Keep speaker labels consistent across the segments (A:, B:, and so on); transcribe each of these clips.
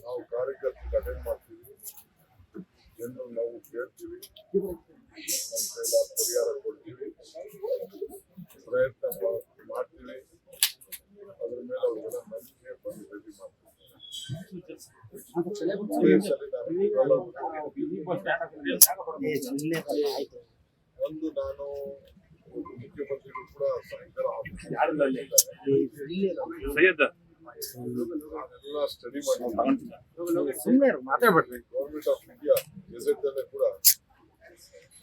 A: ನಾವು ಕಾರ್ಯಕರ್ತರಿಗೆ ಅಟೆಂಡ್ ಮಾಡ್ತೀವಿ? ಜನರು ನಾವು ಕೇಳ್ತೀವಿ. ಪರಿಹಾರ ಕೊಡ್ತೀವಿ. ಪ್ರಯತ್ನ ಮಾಡ್ತೀವಿ. ಅದ್ರ ಮೇಲೆ ಅವರೆಲ್ಲ ನಂಬಿಕೆ ಬಂದು ರೆಡಿ ಮಾಡ್ತೀವಿ ಒಂದು ನಾನು ಮುಖ್ಯಮಂತ್ರಿಗಳು ಕೂಡ ಸಾಯಂಕಾಲ ನಾನೆಲ್ಲ ಸ್ಟಡಿ ಮಾಡಿ
B: ಸುಮ್ಮನೆ
A: ಗೌರ್ಮೆಂಟ್ ಆಫ್ ಇಂಡಿಯಾ ಗೆಜೆಟ್ನಲ್ಲೇ ಕೂಡ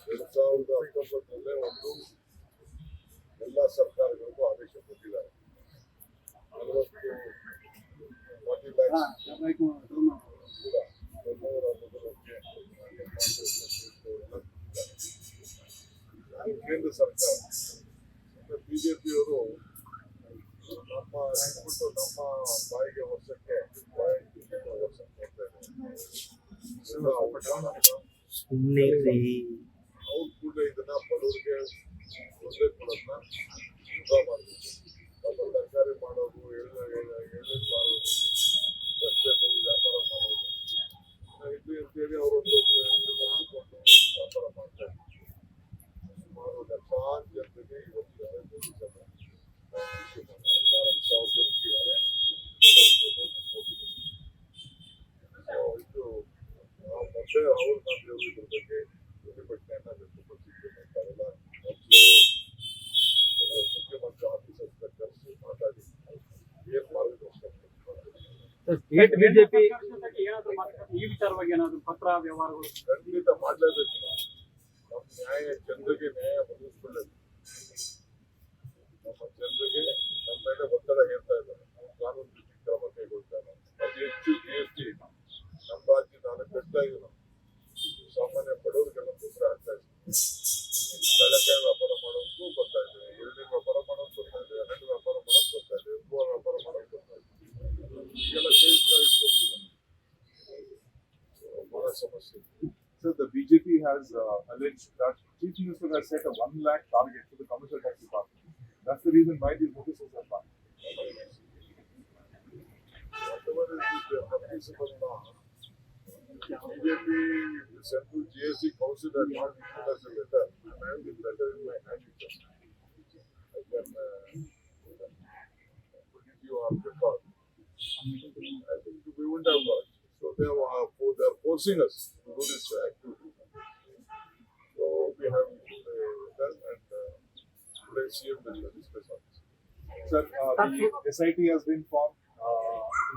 A: ಎರಡ್ ಎಲ್ಲ ಸರ್ಕಾರಗಳಿಗೂ ಆದೇಶ ಕೊಟ್ಟಿದ್ದಾರೆ ನಲವತ್ತು ಫಾರ್ಟಿ ಲ್ಯಾಕ್ಸ್ ಕೂಡ ಕೇಂದ್ರ ಸರ್ಕಾರ ಬಿಜೆಪಿಯವರು
B: ಸುಮ್ಮನೆ
A: ಅವ್ರು ಕೂಡ ಇದನ್ನ ಬಡವರಿಗೆ ತೊಂದರೆ ಕೊಡೋದನ್ನ ನಾವು ಮತ್ತೆ ರಾಹುಲ್ ಗಾಂಧಿ ಅವರು ಇದ್ರ ಬಗ್ಗೆ ಪ್ರತಿಭಟನೆಯನ್ನ ವ್ಯಕ್ತಪಡಿಸಿದ್ದೇನೆ ತಾವೆಲ್ಲ ಮುಖ್ಯಮಂತ್ರಿ ಆಫೀಸರ್ಸ್ ಕರೆಸಿ ಮಾತಾಡಿ ಏನ್ ಮಾಡಬೇಕು
B: ಸ್ಟೇಟ್ ಬಿಜೆಪಿ
C: ಏನಾದ್ರು ಮಾತುಕತೆ ಈ ವಿಚಾರವಾಗಿ ಏನಾದ್ರು ಪತ್ರ ವ್ಯವಹಾರಗಳು?
A: ಖಂಡಿತ ಮಾಡಲೇಬೇಕು. ನಾವು. ನಮ್ಮ ನ್ಯಾಯ ಜನರಿಗೆ ನ್ಯಾಯ ಒದಗಿಸ್ಕೊಳ್ಳಬೇಕು. ನಮ್ಮ ಜನರಿಗೆ ನಮ್ಮ ಮೇಲೆ ಒತ್ತಡ ಹೇಳ್ತಾ ಇದ್ದಾರೆ. ನಾವು ಕಾನೂನು ರೀತಿ ಕ್ರಮ ಕೈಗೊಳ್ತಾ ಇದ್ದಾರೆ ಅತಿ ಹೆಚ್ಚು ಜಿ ಎಸ್ ಟಿ ನಮ್ಮ ರಾಜ್ಯದ ನಾನು ಕಟ್ತಾ ಇದ್ದೀವಿ ನಾವು ಬಡವರಿಗೆಲ್ಲ ತೊಂದರೆ ಆಗ್ತಾ ಇದೆ ಕಡಲೆಕಾಯಿ ವ್ಯಾಪಾರ ಮಾಡೋಕ್ಕೂ ಬರ್ತಾ ಇದೆ ಎಳ್ಳಿನ ವ್ಯಾಪಾರ ಮಾಡೋದು ಬರ್ತಾ ಇದೆ ಹಣ್ಣು ವ್ಯಾಪಾರ ಮಾಡೋದು ಬರ್ತಾ ಇದೆ ಹೂವು ವ್ಯಾಪಾರ ಮಾಡೋದು ಬರ್ತಾ ಇದೆ ಈಗೆಲ್ಲ ಸೇರಿಸ್ತಾ ಇಟ್ಕೊಂಡಿದ್ದಾರೆ ಬಹಳ ಸಮಸ್ಯೆ ಇದೆ
D: So the BJP has uh, alleged that Chief Minister has set a one lakh target to the commercial tax department. That's the reason why these notices are filed.
A: whatever is the permissible law, BJP, uh, thank you. G S C council had not declared as a letter I have this letter in my hand it I you. Produce you on record I think we would have So they are, they are forcing us to do this activity. So we have done and uh, today CM will discuss on this.
D: Sir, uh, the SIT has been formed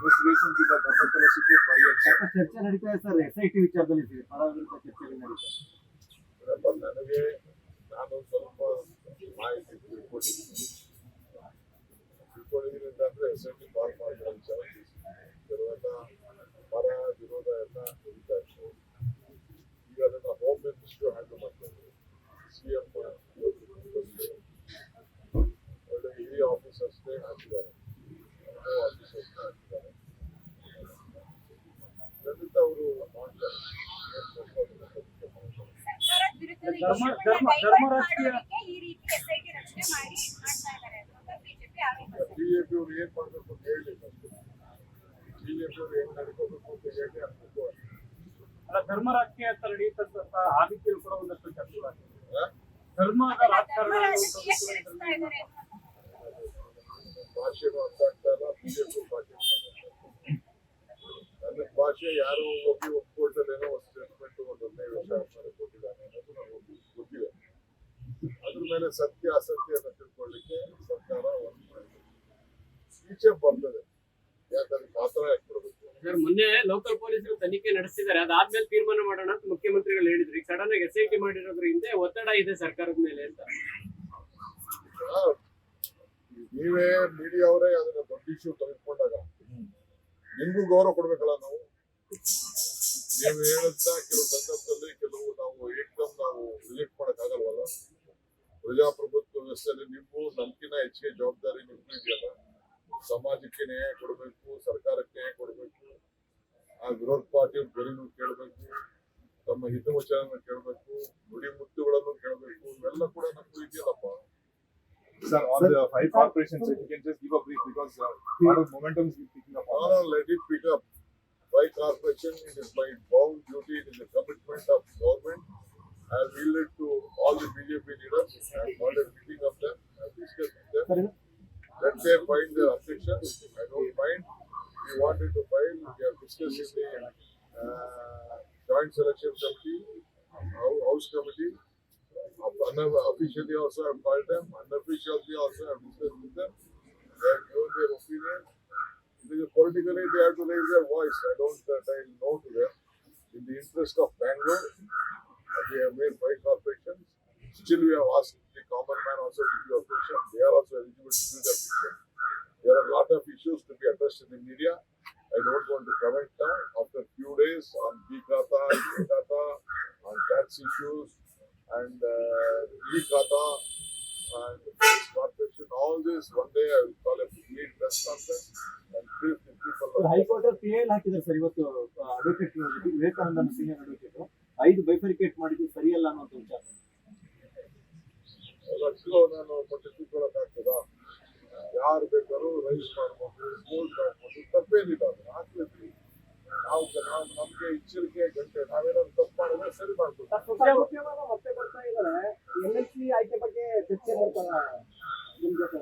D: Uh, investigations in the Dharmakala secret burial site.
B: ಚರ್ಚೆ ನಡೀತಾ ಇದೆ sir S I T ವಿಚಾರದಲ್ಲಿ ಇದೆ ಪರ ವಿರುದ್ಧ ಚರ್ಚೆಗಳು ನಡೀತಾ ಇದೆ.
A: ಏನಪ್ಪ ನನಗೆ ನಾನು ಸ್ವಲ್ಪ ಮಾಹಿತಿ ತಿಳ್ಕೊಂಡಿದ್ದೀನಿ ತಿಳ್ಕೊಂಡಿದ್ದೀನಿ ಅಂತಂದ್ರೆ ಎಸ್ ಐ ಟಿ ಕಾಲ್ ಮಾಡಿರೋ ವಿಚಾರ ಕೆಲವೆಲ್ಲ ಪರ ವಿರೋಧ ಎಲ್ಲ ನಡೀತಾ
E: ಬಿಜೆಪಿ
A: ಅವ್ರು ಏನ್ ಮಾಡ್ಬೇಕು ಅಂತ ಹೇಳಿ ಬಿಜೆಪಿ ಅವ್ರು ಏನ್ ನಡ್ಕೋಬೇಕು ಅಂತ ಹೇಳಿ ಅನ್ಬೇಕು
C: ಅಲ್ಲ ಧರ್ಮ ರಾಜಕೀಯ ಅಂತ ನಡೆಯುತ್ತಂತ ಆ ರೀತಿಯಲ್ಲಿ ಕೂಡ ಒಂದಷ್ಟು ಚರ್ಚೆಗಳಾಗಿದೆ? ಧರ್ಮದ ರಾಜಕಾರಣ
A: ಅರ್ಥ ಆಗ್ತಾ ಇಲ್ಲ ಬಿಜೆಪಿ ಭಾಷೆ ಭಾಷೆ ಯಾರು ಹೋಗಿ ಒಂದು ಕೋರ್ಟಲ್ಲೇನೋ ಒಂದು ಸ್ಟೇಟ್ಮೆಂಟ್ ಆದ್ಮೇಲೆ ಕೊಟ್ಟಿದ್ದಾನೆ ಅನ್ನೋದು ಗೊತ್ತಿದೆ ಅದ್ರ ಮೇಲೆ ಸತ್ಯ ಅಸತ್ಯನ ತಿಳ್ಕೊಳ್ಳಿಕ್ಕೆ ಸರ್ಕಾರ ಒಂದು ಈಚೆ ಬರ್ತದೆ. ಯಾಕಂದ್ರೆ ಪಾತ್ರ
F: ಸರ್ ಮೊನ್ನೆ ಲೋಕಲ್ ಪೊಲೀಸರು ತನಿಖೆ ನಡೆಸಿದ್ದಾರೆ ಅದಾದ್ಮೇಲೆ ತೀರ್ಮಾನ ಮಾಡೋಣ ಅಂತ ಮುಖ್ಯಮಂತ್ರಿಗಳು ಹೇಳಿದ್ರು. ಈಗ ಸಡನ್ ಆಗಿ ಎಸ್ ಐ ಟಿ ಮಾಡಿರೋದ್ರ ಹಿಂದೆ ಒತ್ತಡ ಇದೆ ಸರ್ಕಾರದ ಮೇಲೆ ಅಂತ.
A: ನೀವೇ ಮೀಡಿಯಾ ಅವರೇ ಅದನ್ನ ದೊಡ್ಡ ಇಶ್ಯೂ ತೆಗೆದುಕೊಂಡಾಗ ನಿಮ್ಗೂ ಗೌರವ ಕೊಡ್ಬೇಕಲ್ಲ ನಾವು? ನೀವು ಹೇಳುತ್ತ ಕೆಲವು ಸಂದರ್ಭದಲ್ಲಿ ಕೆಲವು ನಾವು ಏಕದಮ್ ನಾವು ಮಾಡಕ್ ಆಗಲ್ವಲ್ಲ ಪ್ರಜಾಪ್ರಭುತ್ವ ವ್ಯವಸ್ಥೆಯಲ್ಲಿ ನಿಮ್ಮ ನಮ್ಕಿನ ಹೆಚ್ಚಿಗೆ ಜವಾಬ್ದಾರಿ ನಿಮ್ಗೂ ಇದೆಯಲ್ಲ ಸಮಾಜಕ್ಕೆ ನ್ಯಾಯ ಕೊಡಬೇಕು ಸರ್ಕಾರಕ್ಕೆ ನ್ಯಾಯ ಕೊಡಬೇಕು ಆ ವಿರೋಧ ಪಾರ್ಟಿ ಧ್ವನಿನೂ ಕೇಳಬೇಕು ತಮ್ಮ ಹಿತವಚನ ಕೇಳಬೇಕು ನುಡಿ ಮುತ್ತುಗಳನ್ನು ಕೇಳಬೇಕು ಇವೆಲ್ಲ ಕೂಡ ನಮಗೂ ಇದೆಯಲ್ಲಪ್ಪ
D: Sir, on the five corporations, if you can just give a brief because uh, lot of momentum is picking up. on
A: No, no, let it pick up. by corporation, it is my bound duty, it is a commitment of government. I will yielded to all the BJP leaders. I have called a meeting of them. I have discussed with them. Let they find the objections. I don't find We wanted to find We are discussing the uh, joint selection committee, house committee. Officially also I have called them. Unofficially also I have discussed with them. They have given their opinion. Politically they have to raise their voice, I don't tell no to them. In the interest of Bangalore, we have made five corporations. Still we have asked the common man also to give objection, they are also eligible to give the objection. There are a lot of issues to be addressed in the media. I don't want to comment now. After few days on B-Khata, E-Khata,
B: high court P L ಹಾಕಿದ್ದಾರೆ sir ಇವತ್ತು advocate ವಿವೇಕಾನಂದನ senior advocate ಐದು bifurcate ಮಾಡಿದ್ದು ಸರಿಯಲ್ಲ ಅನ್ನೋದು ವಿಚಾರ.
A: ನಾನು ಮತ್ತೆ ತಿಳ್ಕೊಳಕ್ಕಾಗ್ತದಾ ಯಾರು ಬೇಕಾದ್ರೂ ರೈಸ್ ಮಾಡ್ಬೋದು ಕೋಲ್ಡ್ ಮಾಡ್ಬೋದು ತಪ್ಪೇನಿಲ್ಲ ಅದು. ಹಾಕ್ಬೇಕು ನಾವು ನಾವು ನಮ್ಗೆ ಎಚ್ಚರಿಕೆ ಗಂಟೆ ನಾವೇನಾದ್ರು ತಪ್ಪು ಮಾಡಿದ್ರೆ ಸರಿ ಮಾಡ್ಬೋದು.
B: ಮತ್ತೆ ಬರ್ತಾ ಇದ್ದಾರೆ. ಎಲ್ ಎಲ್ ಸಿ ಆಯ್ಕೆ ಬಗ್ಗೆ ಚರ್ಚೆ ಮಾಡ್ತಾರ? ನಿಮ್ ಜೊತೆ